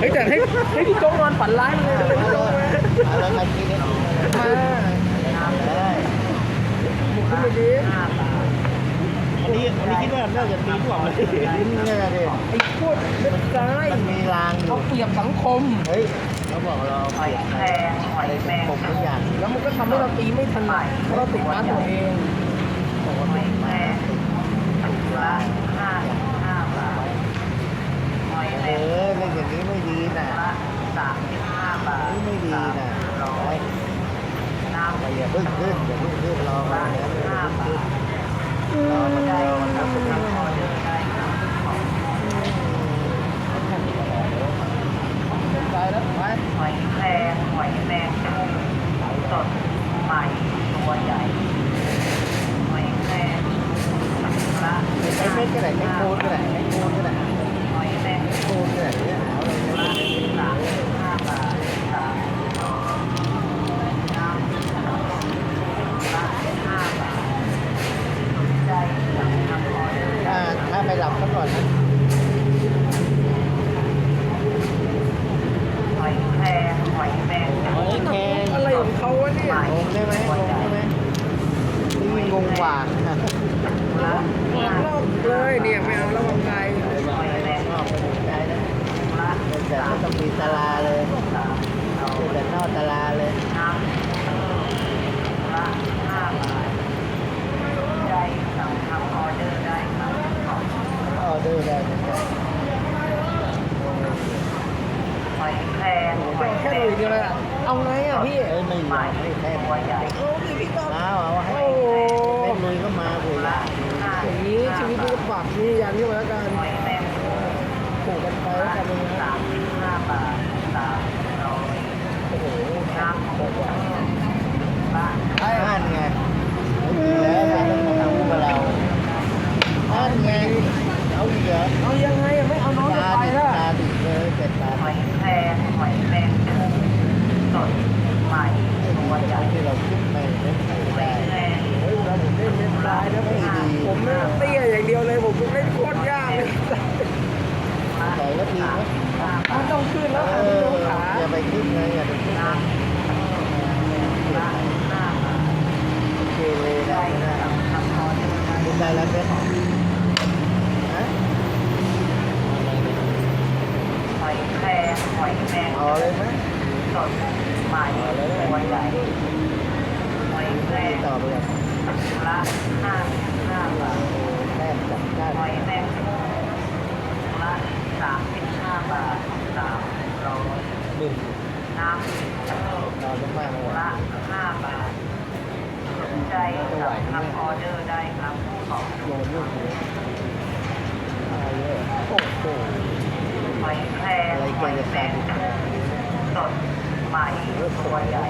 เฮ้ยแต่ให้ให้พี่โจ๊กนอนฝันร้ายเลยเลยพี่โจ๊กเอาแล้วมากินเนี่ยมาเลยบุกขึ้นไปดิวันนี้วันนี้คิดว่าน่าจะตีพวกเลยนี่แหละดิไอ้พวกเล็บซ้ายมันมีรางอยู่เอาเปรียบสังคม เฮ้ยเขาบอกเราหอยแครงหอยแมงผมทุกอย่างแล้วมันก็ทำให้เราตีไม่ถนัดเพราะเราติดร้านตัวเองบอกว่าไม่แม่ละห้าห้าบาทห อยเออเรื่องอย่างนี้ไม่ดีนะสามสิบห้าบาทไม่ดีนะร้อยน้ำอย่าเพิ่งขึ้นอย่าเพิ่งขึ้นรอมาห้าบาทรอมาได้มันทำเป็นออเดอร์ได้ครับ สนใจแล้วไป หอยแครงหอยแมงมุมสดใหม่ตัวใหญ่ หอยแครงละ ไอ้เม็ดก็ได้ไอ้โคนก็ได้ไอ้โคนก็ได้ หอยแมง โคนก็ได้เนี่ยเอาเลย ละสามสิบห้าบาทสามน้ำละห้าบาทสนใจสั่งทำออเดอร์ ถ้าถ้าไม่หลับซะก่อนนะ หอยแครงหอยแมงมุม หอยแครง อะไรของเขาวะเนี่ย งงได้ไหมงงได้ไหมนี่งงก ว่าละออกรอบเลยเนี่ยไม่เอาแล้ววางไกลหอยแมงนอกไม่ใจนะละแต่ไม่ต้องมีตาราเลยสามเอาแต่นอกตาราเลยน้ำละห้าบาทใจสั่งทำออเดอร์ได้ครับขอบคุณออเดอร์ได้เหมือนกันหอยแครงหอยแค่แมดูงเลยอะเอาไงอะพี่เอ้ยไม่หใหม่บไม่แท้ตัวใหญ่โอ้พี่พี่ก็เอาเอาให้โอ้โหให้ลุยก็มาบุย ละห้า อย่างนี้ชีวิตมันก็ฝากนี่ยันนี่มาแล้วกันถูกกันไปแล้วกันนะสามสิบห้าบาทสามร้อยโอ้โหน้ำหกละท่านไงแล้วท่านต้องมาทำกับเราท่านไงเอาอีกเหรอ เอายังไงอะไม่เอาน้องจะ ตา ไป ดิ แล้ว ตาดิเลยเจ็ดตา หอยแครงหอยแมงมุมสดใหม่ตัวใหญ่ ที่เราคิดไม่ไม่ ห ได้ อยแครง เฮ้ยเราผมเล่นเล่นร้ายนะพี่ผมไม่เตี้ยอย่างเดียวเลยผมเล่นโคตรยากเลย ต่อยก็ทีนะ มันต้องขึ้นแล้ว เอ ค่ะพี่ อ น้องขา อย่าไปคิดเลยอย่าไปคิดนะ ละห้าบาท เกเร ใจ ได้นะ สั่งทำออเดอร์ได้ คุณได้แล้วเพชรฮะ หอยแครงหอยแมง เอาเลยไหมสดใหม่ตัวใหญ่หอยแครงต่อไปเลยละห้าห้าบาทแม่จับได้หอยแมงมุมละสามสิบห้าบาทสามร้อยหนึ่งน้ำนอนไม่มากเลยละห้าบาทสนใจสั่งทำออเดอร์ได้ครับผู้ขอบโยนลูกเลยอะไรเลยโอ้โหหอยแครงหอยแมงมุม สดใหม่ตัวใหญ่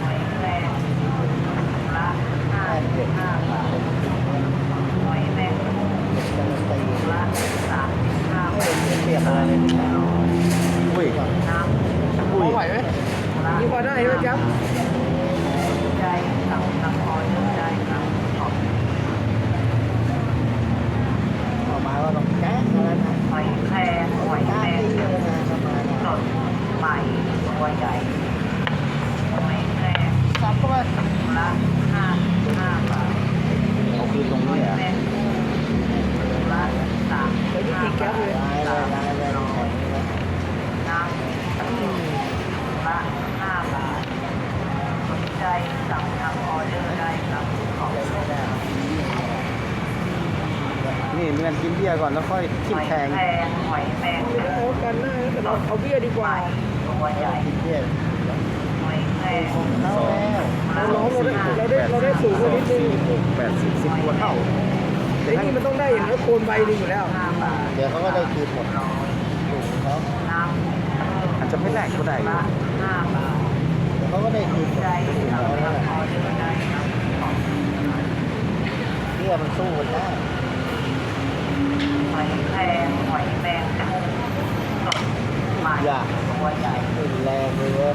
หอยแครงละห้าสิบห้าบาทหอยแมงมุมจะมาตีละสามสิบห้าไม่บาทเห็นเปรียบอะไรเลยอุ้ยน้ำพอไหวไหมนี่พอได้ไหมครับ ใจสั่งทำออเดอร์ได้ครับขอบ ออกมาก็ต้องแก้อะไรนะ หอยแครงหอย ได้ แมง ที่เลยนะประมาณ สดใหม่ตัวใหญ่หอยแค รงสับเข้าไปละห้าห้าบาทเอาคือตรงนี้อะแมงมุมละสามเดี๋ยวพี่แก๊บาปทเลยได้เลยได้เลยได้เลยน้ำละห้าบาทสนใจสั่งทำออเดอร์ได้ครับขอบคุณนี่เมื่อกินเบียร์ก่อนแล้วค่อยหคิดอยแทงแครงหอยแมงมุมเอากันหน้าเราเอาเบี้ยดีกว่าม่ตัวใหญ่ คิดเบียร์หอยแครงของเขาแล้วเราเราได้เราได้เราได้สูงกว่านิดนึงแปดสิบสิบกว่าเท่าแต่นี่มันต้องได้อย่างน้อยโคนใบหนึงอยู่แล้ว เดี๋ยวเขาก็ได้คืนหมดอาจจะไม่แหลกก็ได้เขาก็ได้คืนหมดใจถูกสั่ยมันสู้กันได้หอยแครงหอยแมงมุมสดใหม่ตัวใหญ่แรงเลย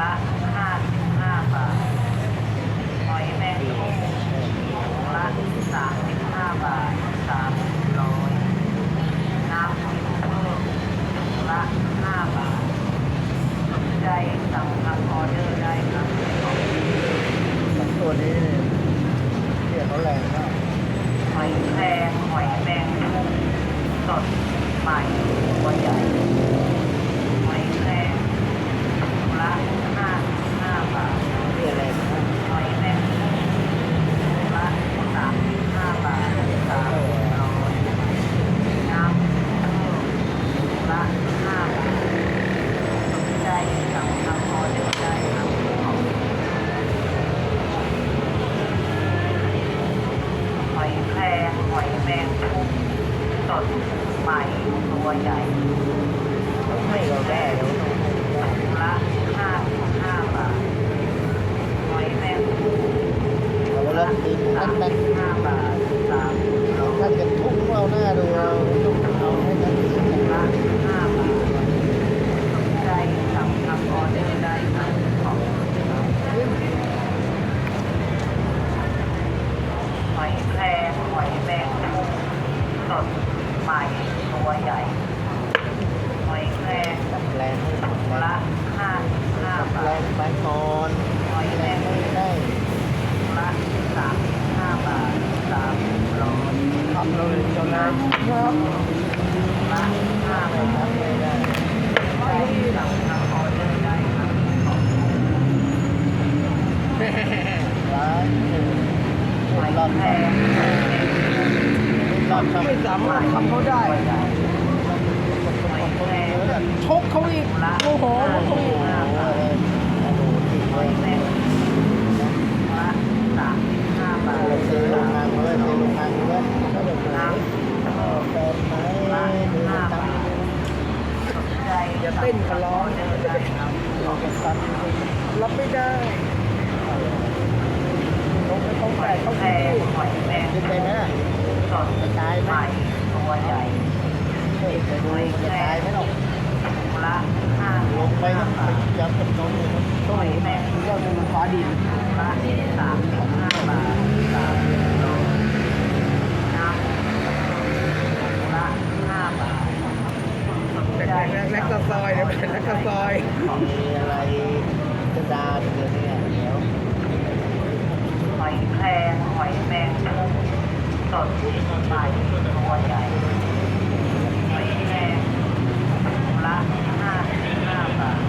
ละ5้าสิบห้าบาท หอยแมงมุมถุงละสามสิบห้าบาทสามร้อยน้ำพริกเพิ่มถุงละห้าบาทสนใจสั่งทางออเดอร์ได้ครับสองตัวนี้เรียกเขาแรงมาก หอยแครงหอยแมงมุมสดใหม่ตัวใหญ่ หอยแครงถุงละห้าสิบห้าบาท เรียกแรงมาก หอยแมงมุมถุงละสามสิบห้าบาทสามร้อยน้ำเพิ่มถุงละห้าบาทสนใจสั่งทางออเดอร์ได้ครับหอยแครงหอยแมงมุมสด ใหม่ตัวใหญ่เขาให้เราได้แล้วถุงละห้าสิบห้าบาทหอยแมงมุมเอาไปแล้วตีสานั่มนนั่นสิบห้าบาทสามโลถ้าจะทุ่มเอาหน้าดูเอาต้องเอาให้นั่นตีกันละห้าบาทสนใจสั่งทำออเดอร์ได้ครับของหอยแครงหอยแมงมุมสดใหม่ตัวใหญ่ หอยแครง ตัดแรงให้ตัด ถุง แร ละ ง ห้าสิบห้า ตัด บา แร ท งไปก่อน หอยแม แรง ง ไม่ มุม ได้ ละสามสิบห้าบาทสามร้อย ทำเราเลยเจ้านายครับ ละห้า ไม่ บาท ทำไม่ได้ ใช้สั่งทางออเดอร์ได้ครับ ร้านหนึ่ง หอย รอบ แค แร ร ก ง หอยแมงมุมรอบช่องไม่สามารถทำเขาได้หอยแครงชกเขาอีกโมโหเขาอีก โอ้โหติด ห เล อย ย แมงมุมละสามสิบห้าบาท เราซื้อโรงงานด้วยซื้อโรงงานด้วยก็แบบไหน น้ำ ชอบแบบไหน ละ ดู ห้า ตั บาง ทสนใจ อย่าเต้นกับร้องเดอร์ได้ครับดูกันตันรับไม่ได้ลงไปต้องแต่อยต้องแครที่งหอยแมงขึ้นไปไหมมุมล่ะสดใหม่ตัวใหญ่เฮ้ยไปดูจะตายไหมหรอกถุงละห้าลงไปต้องไปจับกับน้องเลยนะหอยแมงมุมก็ดูฟ้าดินละสามสิบห้าบาทสามโลน้ำถุงละห้าบาทสน แร ใจ กแรกแรกกระซอยเดี๋ยวเป็นแรกกระซอยมีอะไรจะดาเดี๋ยวเนี่ยเดี๋ยวหอยแครงหอยแมงมุมสดใหม่ตัวใหญ่หอยแครงถุงละห้าสิบห้าบาท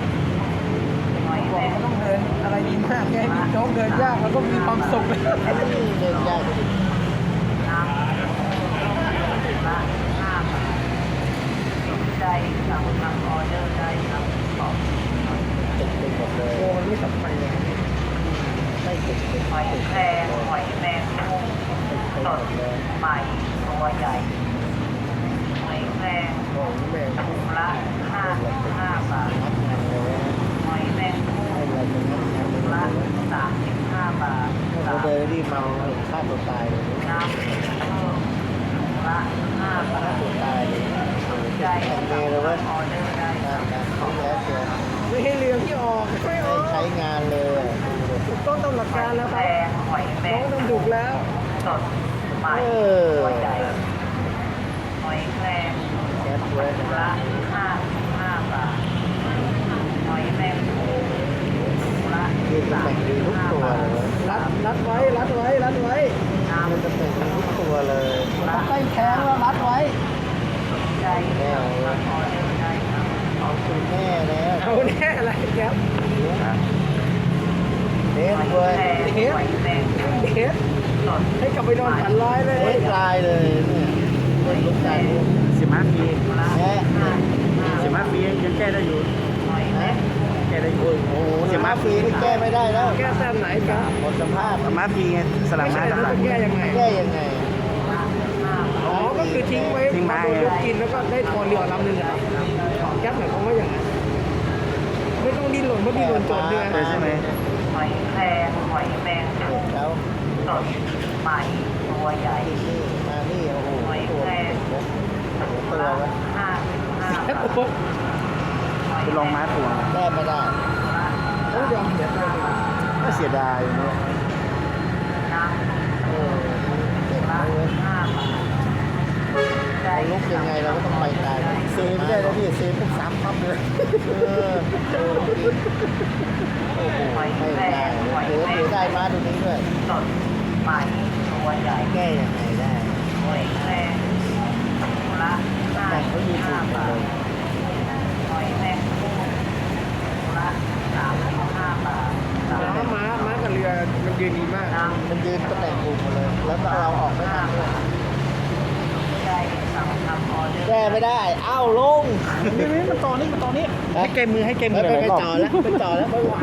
หอยบแมอกงเขาต้องเดินอะไรดีมากแค่พี่โจ๊กเดินยากแล้วก็มีความสุขเลยเดินยากจริง น้ำถุงละห้าบาทสนใจสั่งทางออ เดอร์ได้ครับของติดไปหมดเลยโอ้มันไม่สำคัญเลยไม่ติดติดหอยแครงหอยแมงมุมไปสดใหม่ตัวใหญ่หอยแครงโอ้แม่ถุงละห้าสิบห้าบาทหอยแมงมุมถุงละสามสิบห้าบาทเราเดินรีบมาฆ่าตัวตายเลยน้ำเพิ่มถุงละห้าบา ฆ่า ท ตัวตายเลย สน ใจทำเลยเว้ยออเดอร์ได้งานการเขาแล้วเชียวไม่ให้เรือที่ออกไม่ออกใช้งานเลยถูกต้องตามหลักการแล้วครับหอยแมน้องต้องดุแล้วสดใหม่เออตัวใหญ่หอยแครงแก๊สเว้ยถุงนะละห้าสิบห้าบาทหอยแมงมุมละยืนสามแต่งดีสิบทุกห้าตัวบาทรัดรัดไว้รัดไว้รัดไว้มันจะแต่งดีทุกตัวเลยต้องใกล้แข้งแล้วรัดไว้ำสนใจสั่งทางออเดอร์ได้ครับเอาคุณแม่แล้วเอาแน่อะไรแก๊ปเด็ดเว้ยแครงหอยแมงมุมเด็ดให้กลับไปนอนฝันร้ายเลยเลายเลยเนี่ยเลูกชายสิบห้าปีถุงละห้าสิบห้าปียังแก้ได้อยู่แก้ได้อยู่โอ้โหสิบห้าปีนี่แก้ไม่ได้แล้วแก้แต้มไหนครับหมดสภาพสิบห้าปีสลับมาสลับจะแก้ยังไงแก้ยังไงห้าก คือทิ้งไว้ทิ้งไว้ โดนยกกินแล้วก็ได้ทอนเรือลำหนึ่งอะแก๊ปหมายความว่าอย่างนั้นไม่ต้องดิ้นรนเมื่อกี้โดนโจรด้วยเจอใช่ไหมหอยแครงหอยแมงเห็มุมนแล้วสดใหม่ตัวใหญ่ที่นี่มานี่โอ้โหหอยตัวแครงตัวละวะห้าสิบห้าบาทไปลองม้าตัวแก้ไม่ได้โอ้ยยอมเสียใจก็เสียดายเนาะ น้ำ เออเด็ก ละ นะเว้ย ห้าบาท เราลุกยังไงเราก็ต้องไปตาย เซไม่ได้แล้วพี่เซปุ๊บสามปั๊บเลยเออเออโอ้โหไม่ได้เดี๋ยวเดี๋ยวได้มาตรงนี้ด้วยสดใหม่ตัวใหญ่แก้ยังไงได้หอยแครงละห้าแต่เขาสิมีบถูห้ากหมดบาเลทยหอยแมงมุมละสามสิบห้าบาทสามม้าม้าม้ากับเรือมันยืนดีมากน้ำมันยืนตำแหน่งถูกหมดเลย แล้วก็เราออกไม่ทันด้วย ได้สั่งทำออเดอร์ แก้ ไม่ได้อ้าวลง นี่นี่มันต่อนี่มันต่อนี่ให้แกมือให้แกมืไม่อหไปลายไปรอบต่อแล้วไปต่อแล้วไม่ไหว